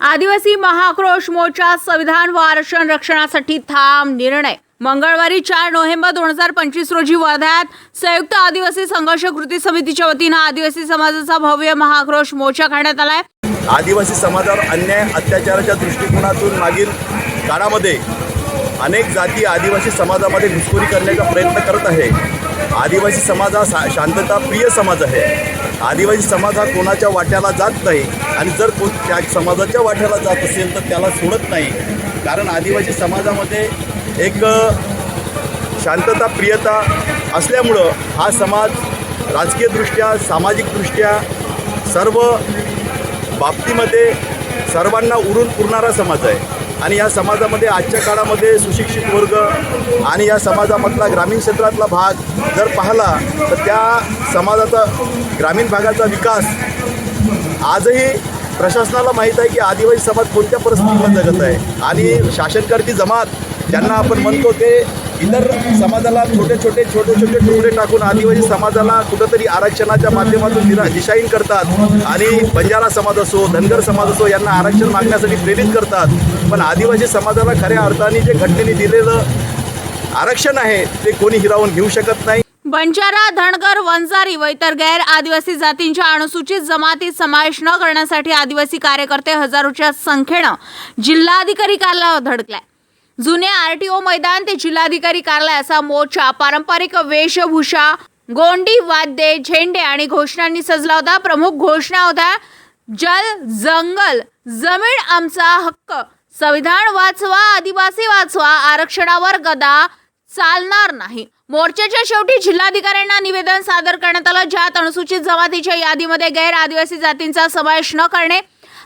आदिवासी महाक्रोश मोर्चा संविधान व आरक्षण रक्षणासाठी ठाम निर्णय. मंगळवारी चार नोव्हेंबर दोन हजार पंचवीस रोजी वर्ध्यात संयुक्त आदिवासी संघर्ष कृती समितीच्या वतीनं आदिवासी समाजाचा भव्य महाक्रोश मोर्चा काढण्यात आलाय. आदिवासी समाजावर अन्याय अत्याचाराच्या दृष्टिकोनातून मागील काळामध्ये अनेक जाती आदिवासी समाजामध्ये घुसखोरी करण्याचा प्रयत्न करत आहे. आदिवासी समाज हा सा शांतता प्रिय समाज आहे. आदिवासी समाज हा कोणाच्या वाट्याला जात नाही आणि जर कोण त्या समाजाच्या वाट्याला जात असेल तर त्याला सोडत नाही. कारण आदिवासी समाजामध्ये एक शांतता प्रियता असल्यामुळं हा समाज राजकीयदृष्ट्या सामाजिकदृष्ट्या सर्व बाबतीमध्ये सर्वांना उरून पुरणारा समाज आहे. आणि या समाजामध्ये आजच्या काळामध्ये सुशिक्षित वर्ग आणि या समाजामधला ग्रामीण क्षेत्रातला भाग जर पाहिला तर त्या समाजाचा ग्रामीण भागाचा विकास आजही प्रशासनाला माहीत आहे की आदिवासी समाज कोणत्या परिस्थितीला जगत आहे? आणि शासनकर्ती जमात ज्यांना आपण म्हणतो ते इतर समाजाला छोटे छोटे छोटे छोटे तुकडे टाकून आदिवासी समाजाला कुठंतरी आरक्षणाच्या माध्यमातून दिरा दिशाहीन करतात. आणि बंजारा समाज असो धनगर समाज असो यांना आरक्षण मागण्यासाठी प्रेरित करतात. पण आदिवासी समाजाला खऱ्या अर्थाने जे घटनेने दिलेलं आरक्षण आहे ते कोणी हिरावून घेऊ शकत नाही. बंजारा धनगर वंजारी व इतर गैर आदिवासी जातींच्या अनुसूचित जमातीत समावेश न करण्यासाठी आदिवासी कार्यकर्ते हजारोच्या संख्येनं जिल्हाधिकारी कार्यालयावर धडकलाय. जुने आरटीओ मैदान ते जिल्हाधिकारी कार्यालय असा मोर्चा पारंपरिक वेशभूषा गोंडी वाद्ये झेंडे आणि घोषणांनी सजला होता. प्रमुख घोषणा होत्या जल जंगल जमीन आमचा हक्क. संविधान वाचवा आदिवासी वाचवा आरक्षणावर गदा चालणार नाही. मोर्चाच्या शेवटी जिल्हाधिकाऱ्यांना निवेदन सादर करण्यात आलं ज्यात अनुसूचित जमातीच्या यादीमध्ये गैर आदिवासी जातींचा समावेश न करणे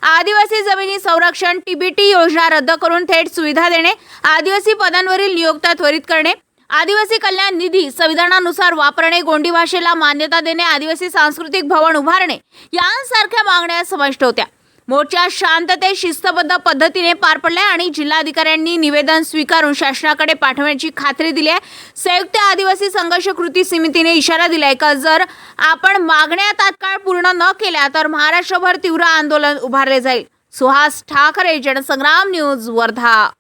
आदिवासी जमिनी संरक्षण टीबीटी योजना रद्द करून थेट सुविधा देणे आदिवासी पदांवरील नियोक्ता त्वरित करणे आदिवासी कल्याण निधी संविधानानुसार वापरणे गोंडी भाषेला मान्यता देणे आदिवासी सांस्कृतिक भवन उभारणे यांसारख्या मागण्या समाविष्ट होत्या. मोर्चा शांततेत शिस्तबद्ध पद्धतीने पार पडलाय आणि जिल्हाधिकाऱ्यांनी निवेदन स्वीकारून शासनाकडे पाठवण्याची खात्री दिली आहे संयुक्त आदिवासी संघर्ष कृती समितीने इशारा दिलाय का? जर आपण मागण्या तात्काळ पूर्ण न केल्या तर महाराष्ट्रभर तीव्र आंदोलन उभारले जाईल. सुहास ठाकरे जनसंग्राम न्यूज वर्धा.